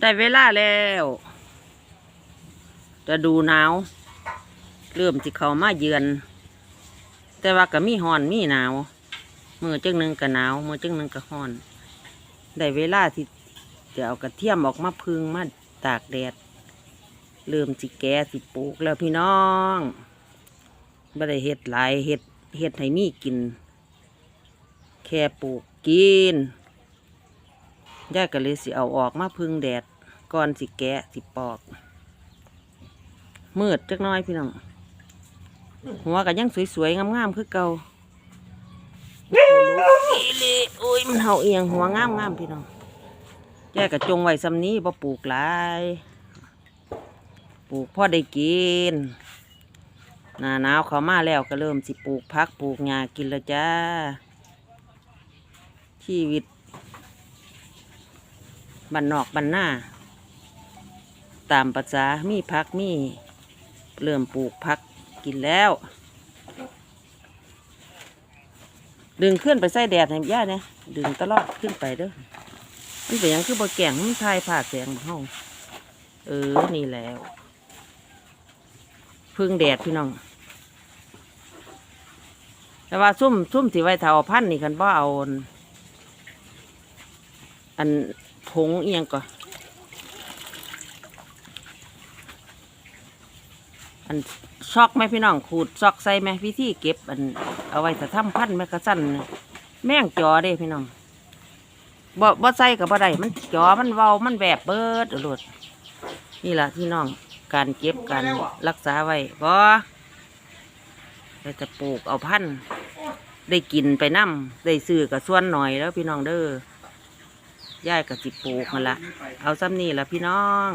ได้เวลาแล้ว จะดูหนาว เริ่มจิเขามาเยือน แต่ว่าก็มีฮ้อนมีหนาว มือจังหนึ่งก็หนาว มือจังหนึ่งก็ฮ้อน ได้เวลาที่จะเอากระเทียมออกมาพึ่งมาตากแดด เริ่มสิแก่สิปลูกแล้วพี่น้องไม่ได้เฮ็ดหลายเฮ็ดเฮ็ดให้มีกิน แค่ปลูกกิน ย่าก็เลยสิเอาออกมาพึ่งแดดก่อนสิแกะสิปอก มืดจักน้อยพี่น้อง หัวก็ยังสวยๆ งามๆ คือเก่าโอ้โหลูกอีหลีโอ้ยมันเห่าเอียงหัวงามๆพี่น้องย่าก็จงไว้ซำนี้บ่ปลูกหลายปลูกพ่อได้กินหน้าหนาวเขามาแล้วก็เริ่มสิปลูกพักปลูกหญ้ากินล้วจ้าชีวิต บันนอกบันหน้า ตามภาษามีพักมีเริ่มปลูกพักกินแล้ว ดึงขึ้นไปใส่แดดให้ย่าเนี่ยดึงตลอดขึ้นไปเด้อมันเป็นยังคือบ่แก่งมันทายผ่าแสงเฮาเออ นี่แล้ว พึ่งแดดพี่น้อง แต่ว่าซุ่มซุ่มที่ไว้เทาพันนี่คันบ่เอา อัน ผงเอียงก่อนอันซอกไหมพี่น้องขูดซอกใส่ไหมวิธีเก็บ อันเอาไว้ถ้าทำพันแมกกะสันแม่งจอเด้พี่น้องบ่บ่ใส่กับบ่ได้มันจอมันเว้ามันแบบเบิดเอาโลดนี่ละพี่น้องการเก็บการรักษาไว้บ่เราจะปลูกเอาพันธุ์ได้กินไปน้ำได้ซื้อกับส่วนหน่อยแล้วพี่น้องเด้อ ย่ายกับสิปลูกมันละเอาซ้ำนี่ละพี่น้อง